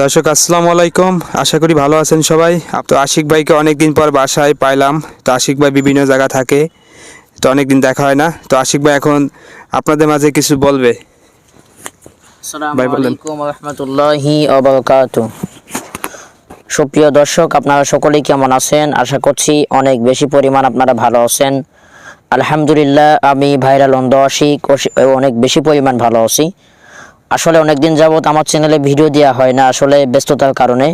দর্শক আসসালামু আলাইকুম। আশা করি ভালো আছেন সবাই। তো আশিক ভাইকে অনেকদিন পর বাসায় পাইলাম। তো আশিক ভাই বিভিন্ন জায়গা থাকে তো অনেকদিন দেখা হয় না। তো আশিক ভাই এখন আপনাদের মাঝে কিছু বলবে? ভাই বলেন। সুপ্রিয় দর্শক আপনারা সকলেই কেমন আছেন? আশা করছি অনেক বেশি পরিমাণ আপনারা ভালো আছেন। আলহামদুলিল্লাহ আমি ভাইরাল অন্ধ আশিক অনেক বেশি পরিমাণ ভালো আছি। আসলে অনেক দিন যাবত আমার চ্যানেলে ভিডিও দেওয়া হয় না, আসলে ব্যস্ততার কারণে।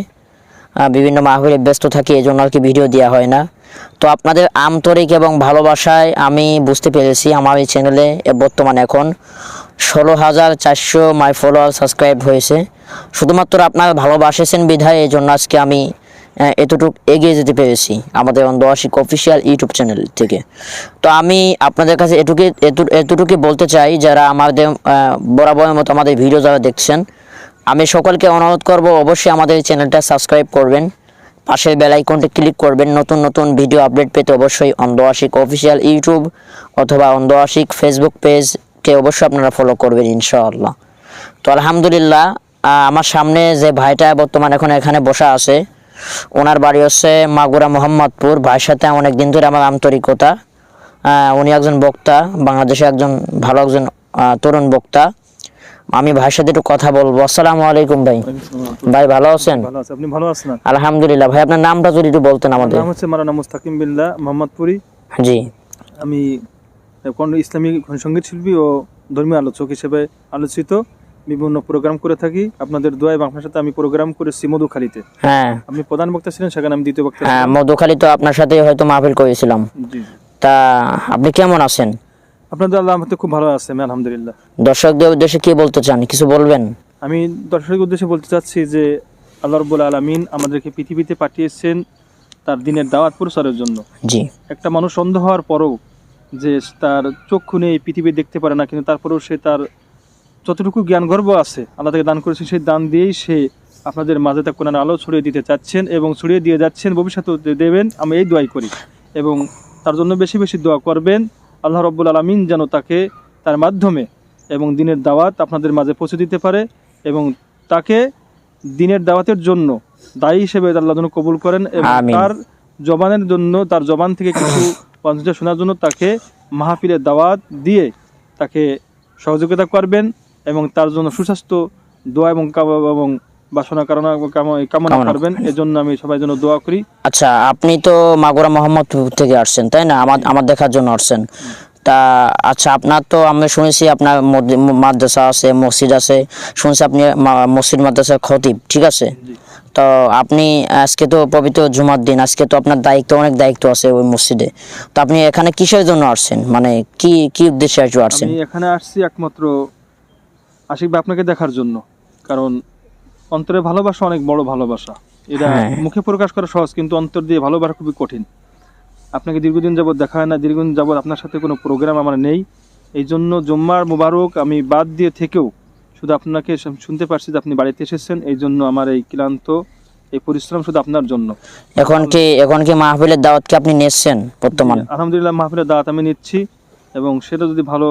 বিভিন্ন মাহফিলে ব্যস্ত থাকি এই জন্য আর কি ভিডিও দেওয়া হয় না। তো আপনাদের আন্তরিক এবং ভালোবাসায় আমি বুঝতে পেরেছি আমার এই চ্যানেলে বর্তমানে এখন ষোলো হাজার চারশো মাই ফলোয়ার সাবস্ক্রাইব হয়েছে। শুধুমাত্র আপনারা ভালোবাসেছেন বিধায় এই জন্য আজকে আমি এতটুকু এগিয়ে যেতে পেরেছি আমাদের অন্ধআশিক অফিসিয়াল ইউটিউব চ্যানেল থেকে। তো আমি আপনাদের কাছে এটুকু এতু- এতটুকুই বলতে চাই, যারা আমাদের বরাবরের মতো আমাদের ভিডিও যারা দেখছেন, আমি সকলকে অনুরোধ করব অবশ্যই আমাদের চ্যানেলটা সাবস্ক্রাইব করবেন। পাশের বেল আইকনটি ক্লিক করবেন। নতুন নতুন ভিডিও আপডেট পেতে অবশ্যই অন্ধ আশিক অফিসিয়াল ইউটিউব অথবা অন্ধ আশিক ফেসবুক পেজকে অবশ্যই আপনারা ফলো করবেন ইনশাআল্লাহ। তো আলহামদুলিল্লাহ আমার সামনে যে ভাইটা বর্তমান এখন এখানে বসা আছে ওনার বাড়ি হচ্ছে মাগুরা মোহাম্মদপুর। ভাইয়ের সাথে অনেক দিন ধরে আমার আন্তরিকতা। উনি একজন বক্তা বাংলাদেশে একজন ভালো একজন তরুণ বক্তা। আমি ভাইয়ের সাথে একটু কথা বলব। আসসালামু আলাইকুম ভাই। ভাই ভালো আছেন? আপনি ভালো আছেন? আলহামদুলিল্লাহ। ভাই আপনার নামটা যদি একটু বলতেন আমাদের। নাম হচ্ছে মারানা মুস্তাকিম বিল্লাহ মোহাম্মদপুরি। জি। আমি কোন ইসলামী সংগীত শিল্পী ও ধর্মীয় আলোচক হিসেবে আলোচিত। বিভিন্ন প্রোগ্রাম করে থাকি। আপনাদের দোয়া এবং আপনার সাথে আমি প্রোগ্রাম করেছি মধুখালীতে। হ্যাঁ। আপনি প্রধান বক্তা ছিলেন সেখানে আমি দ্বিতীয় বক্তা হ্যাঁ। মধুখালী তো আপনার সাথে হয়তো মাহফিল করেছিলাম। তা আপনি কেমন আছেন? আপনাদের আল্লাহ আমাদের খুব ভালো আছে আলহামদুলিল্লাহ। দর্শকদের উদ্দেশ্যে কি বলতে চান? কিছু বলবেন? আমি দর্শকের উদ্দেশ্যে বলতে চাচ্ছি যে আল্লাহ রব্বুল আলমিন আমাদেরকে পৃথিবীতে পাঠিয়েছেন তার দিনের দাওয়াত প্রচারের জন্য। জি। একটা মানুষ অন্ধ হওয়ার পরও যে তার চক্ষু নেই পৃথিবী দেখতে পারে না কিন্তু তারপরেও সে তার যতটুকু জ্ঞান গর্ব আছে আল্লাহ তাকে দান করেছে সেই দান দিয়েই সে আপনাদের মাঝে তা কোরআন আলো ছড়িয়ে দিতে চাচ্ছেন এবং ছড়িয়ে দিয়ে যাচ্ছেন ভবিষ্যতে দেবেন আমি এই দোয়াই করি। এবং তার জন্য বেশি বেশি দোয়া করবেন আল্লাহ রব্বুল আলমিন যেন তাকে তার মাধ্যমে এবং দিনের দাওয়াত আপনাদের মাঝে পৌঁছে দিতে পারে এবং তাকে দিনের দাওয়াতের জন্য দায়ী হিসেবে আল্লাহ যেন কবুল করেন এবং তার জবানের জন্য তার জবান থেকে কিছু পঞ্চাশ শোনার জন্য তাকে মাহফিলের দাওয়াত দিয়ে তাকে সহযোগিতা করবেন। এবং তার জন্য সুস্বাস্থ্য দোয়া এবং এবং বাসনা কামনা কামনা করবেন। এজন্য আমি সবাই জন্য দোয়া করি। আচ্ছা আপনি তো মাগুরা মোহাম্মদপুর থেকে আসছেন তাই না? আমার আমার দেখার জন্য আসছেন। তা আচ্ছা আপনার তো আমি শুনেছি আপনার মাদ্রাসা আছে মসজিদ আছে। শুনছি আপনি মসজিদ মাদ্রাসার খতিব ঠিক আছে? তো আপনি আজকে তো পবিত্র জুমার দিন আজকে তো আপনার দায়িত্ব অনেক দায়িত্ব আছে ওই মসজিদে। তো আপনি এখানে কিসের জন্য আসছেন? মানে কি কি উদ্দেশ্যে আসছেন এখানে আসছি একমাত্র আশিক ভাই আপনাকে দেখার জন্য। কারণ অন্তরে ভালোবাসা অনেক বড় ভালোবাসা। এটা হ্যাঁ। মুখে প্রকাশ করা সহজ কিন্তু অন্তর দিয়ে ভালোবাসা খুবই কঠিন। আপনাকে দীর্ঘদিন যাবত দেখা হয় না দীর্ঘদিন যাবত আপনার সাথে কোনো প্রোগ্রাম আমার নেই। এই জন্য জুম্মার মোবারক আমি বাদ দিয়ে থেকেও শুধু আপনাকে শুনতে পারছি যে আপনি বাড়িতে এসেছেন। এই জন্য আমার এই ক্লান্ত এই পরিশ্রম শুধু আপনার জন্য। এখন কি এখন কি মাহফিলের দাওয়াত কি আপনি নিচ্ছেন বর্তমান? আলহামদুলিল্লাহ মাহফিলের দাওয়াত আমি নিচ্ছি। এবং সেটা যদি ভালো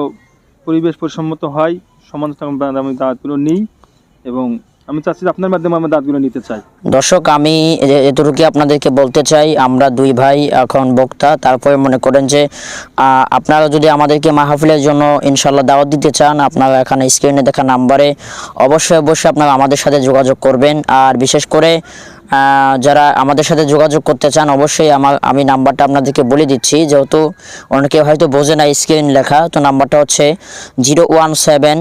পরিবেশ পরিসম্মত হয় সমাজ আমি দাওয়াতগুলো নিই এবং দর্শক, আমি এতটুকু আপনাদেরকে বলতে চাই। আমরা দুই ভাই এখন বক্তা, তারপরে মনে করেন যে আপনারা যদি আমাদেরকে মাহফিলের জন্য ইনশাল্লাহ দাওয়াত দিতে চান, আপনারা এখানে স্ক্রিনে দেখা নাম্বারে অবশ্যই অবশ্যই আপনারা আমাদের সাথে যোগাযোগ করবেন। আর বিশেষ করে যারা আমাদের সাথে যোগাযোগ করতে চান, অবশ্যই আমার আমি নাম্বারটা আপনাদেরকে বলে দিচ্ছি। যেহেতু অনেকে হয়তো বোঝে না স্ক্রিন লেখা, তো নাম্বারটা হচ্ছে zero one seven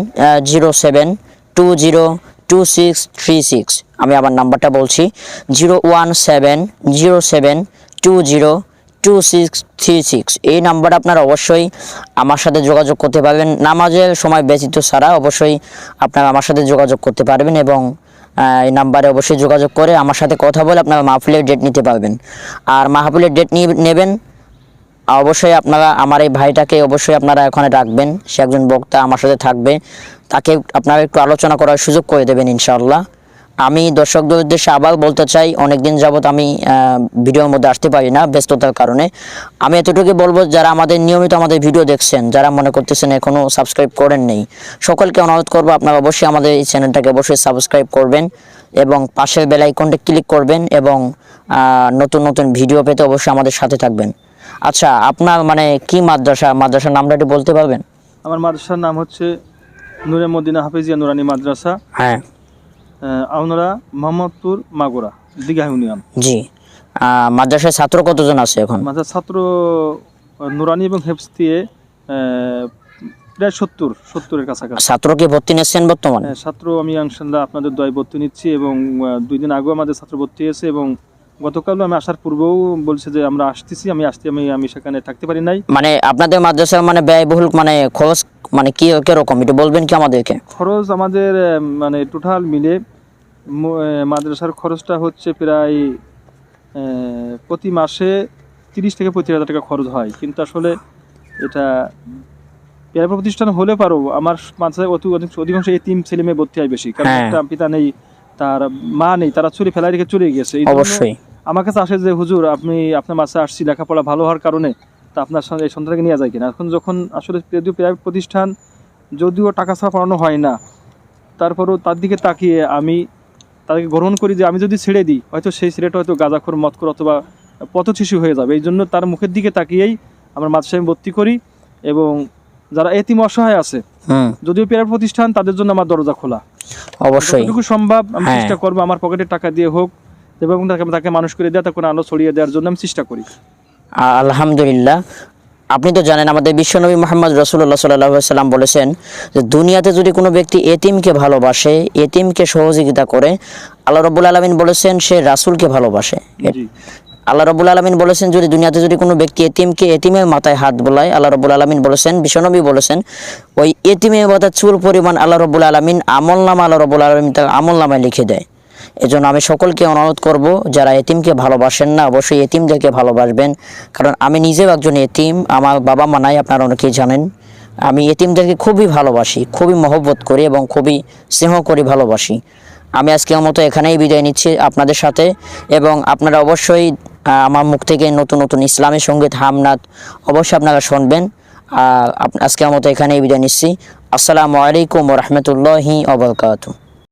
zero seven two zero two six three six আমি আবার নাম্বারটা বলছি zero one seven zero seven two zero two six three six এই নাম্বার আপনারা অবশ্যই আমার সাথে যোগাযোগ করতে পারবেন। নামাজের সময় ব্যতীত ছাড়া অবশ্যই আপনারা আমার সাথে যোগাযোগ করতে পারবেন এবং এই নাম্বারে অবশ্যই যোগাযোগ করে আমার সাথে কথা বলে আপনারা মাহফিলের ডেট নিতে পারবেন। আর মাহফিলের ডেট নিয়ে নেবেন অবশ্যই আপনারা আমার এই ভাইটাকে অবশ্যই আপনারা এখানে রাখবেন সে একজন বক্তা আমার সাথে থাকবে। তাকে আপনারা একটু আলোচনা করার সুযোগ করে দেবেন ইনশাআল্লাহ। আমি দর্শকদের উদ্দেশ্যে আবার বলতে চাই, অনেকদিন যাবত আমি ভিডিওর মধ্যে আসতে পারি না ব্যস্ততার কারণে। আমি এতটুকু বলব, যারা আমাদের নিয়মিত আমাদের ভিডিও দেখছেন, যারা মনে করতেছেন এখনও সাবস্ক্রাইব করেন নেই, সকলকে অনুরোধ করব আপনারা অবশ্যই আমাদের এই চ্যানেলটাকে অবশ্যই সাবস্ক্রাইব করবেন এবং পাশের বেল আইকনটা ক্লিক করবেন এবং নতুন নতুন ভিডিও পেতে অবশ্যই আমাদের সাথে থাকবেন। আচ্ছা আপনার মানে কি মাদ্রাসা? মাদ্রাসার নামটা একটু বলতে পারবেন? আমার মাদ্রাসার নাম হচ্ছে নুরে মদিনা হাফিজিয়া নুরানি মাদ্রাসা। হ্যাঁ। আউনরা মোহাম্মদপুর মাগুরা দিঘা ইউনিয়ন জি। মাদ্রাসায় ছাত্র কতজন আছে এখন? মাদ্রাসার ছাত্র নুরানি এবং হেফস দিয়ে প্রায় সত্তর সত্তরের কাছাকাছি। ছাত্র কি ভর্তি নিচ্ছেন বর্তমানে? হ্যাঁ, ছাত্র আমি ইনশাল্লাহ আপনাদের দয় ভর্তি নিচ্ছি এবং দুই দিন আগেও আমাদের ছাত্র ভর্তি হয়েছে এবং গতকালও আমি আসার পূর্বেও বলছে যে আমরা আসতেছি আমি আসতে আমি আমি সেখানে থাকতে পারি নাই। মানে আপনাদের মাদ্রাসার মানে ব্যয়বহুল মানে খরচ মানে কি কীরকম? একটু বলবেন কি আমাদেরকে? খরচ আমাদের মানে টোটাল মিলে মাদ্রাসার খরচটা হচ্ছে প্রায় প্রতি মাসে তিরিশ থেকে পঁয়ত্রিশ হাজার টাকা খরচ হয়। কিন্তু আসলে এটা পেয়ারা প্রতিষ্ঠান হলে পারো আমার অধিক- অধিকাংশ এই তিন ছেলে মেয়ে ভর্তি হয় বেশি। কারণ হ্যাঁ। একটা পিতা নেই তার মা নেই তারা চুরি ফেলাই রেখে চলে গেছে। অবশ্যই। আমার কাছে আসে যে হুজুর আপনি আপনার মাসে আসছি লেখাপড়া ভালো হওয়ার কারণে তা আপনার সঙ্গে এই সন্তানকে নিয়ে যায় কিনা? এখন যখন আসলে যদিও প্রাইভেট প্রতিষ্ঠান যদিও টাকা ছাড়া পড়ানো হয় না তারপরেও তার দিকে তাকিয়ে আমি তাদেরকে গ্রহণ করি যে আমি যদি ছেড়ে দিই হয়তো সেই ছেলেটা হয়তো গাঁজাখোর মতখোর অথবা পথ শিশু হয়ে যাবে। এই জন্য তার মুখের দিকে তাকিয়েই আমার মাদ্রাসায় আমি ভর্তি করি এবং যারা এতিম অসহায় আছে হুম যদিও প্রাইভেট প্রতিষ্ঠান তাদের জন্য আমার দরজা খোলা। অবশ্যই। সম্ভব আমি হ্যাঁ। চেষ্টা করব আমার পকেটে টাকা দিয়ে হোক এবং তাকে তাকে মানুষ করে দেওয়া তাকে আলো ছড়িয়ে দেওয়ার জন্য আমি চেষ্টা করি। আলহামদুলিল্লাহ। আপনি তো জানেন আমাদের বিশ্বনবী মোহাম্মদ রসুল্লাহ সাল্লাহ সাল্লাম বলেছেন যে দুনিয়াতে যদি কোনো ব্যক্তি এতিমকে ভালোবাসে এতিমকে সহযোগিতা করে আল্লাহ রবুল আলমিন বলেছেন সে রাসূলকে ভালোবাসে। আল্লাহ রবুল আলমিন বলেছেন যদি দুনিয়াতে যদি কোনো ব্যক্তি এতিমকে এতিমের মাথায় হাত বোলায় আল্লাহ রবুল আলমিন বলেছেন বিশ্বনবী বলেছেন ওই এতিমের মাথায় চুল পরিমাণ আল্লাহ রবুল আলমিন আমল নামা আল্লাহ রবুল আলমিন তার আমল নামায় লিখে দেয়। এজন্য আমি সকলকে অনুরোধ করব, যারা এতিমকে ভালোবাসেন না, অবশ্যই এতিমদেরকে ভালোবাসবেন। কারণ আমি নিজেও একজন এতিম আমার বাবা মা নাই, আপনারা অনেকেই জানেন। আমি এতিমদেরকে খুবই ভালোবাসি, খুবই মহব্বত করি এবং খুবই স্নেহ করি, ভালোবাসি। আমি আজকের মতো এখানেই বিদায় নিচ্ছি আপনাদের সাথে এবং আপনারা অবশ্যই আমার মুখ থেকে নতুন নতুন ইসলামী সংগীত হামনাথ অবশ্যই আপনারা শুনবেন। আজকের মতো এখানেই বিদায় নিচ্ছি। আসসালামু আলাইকুম রহমতুল্লাহি অবরকাত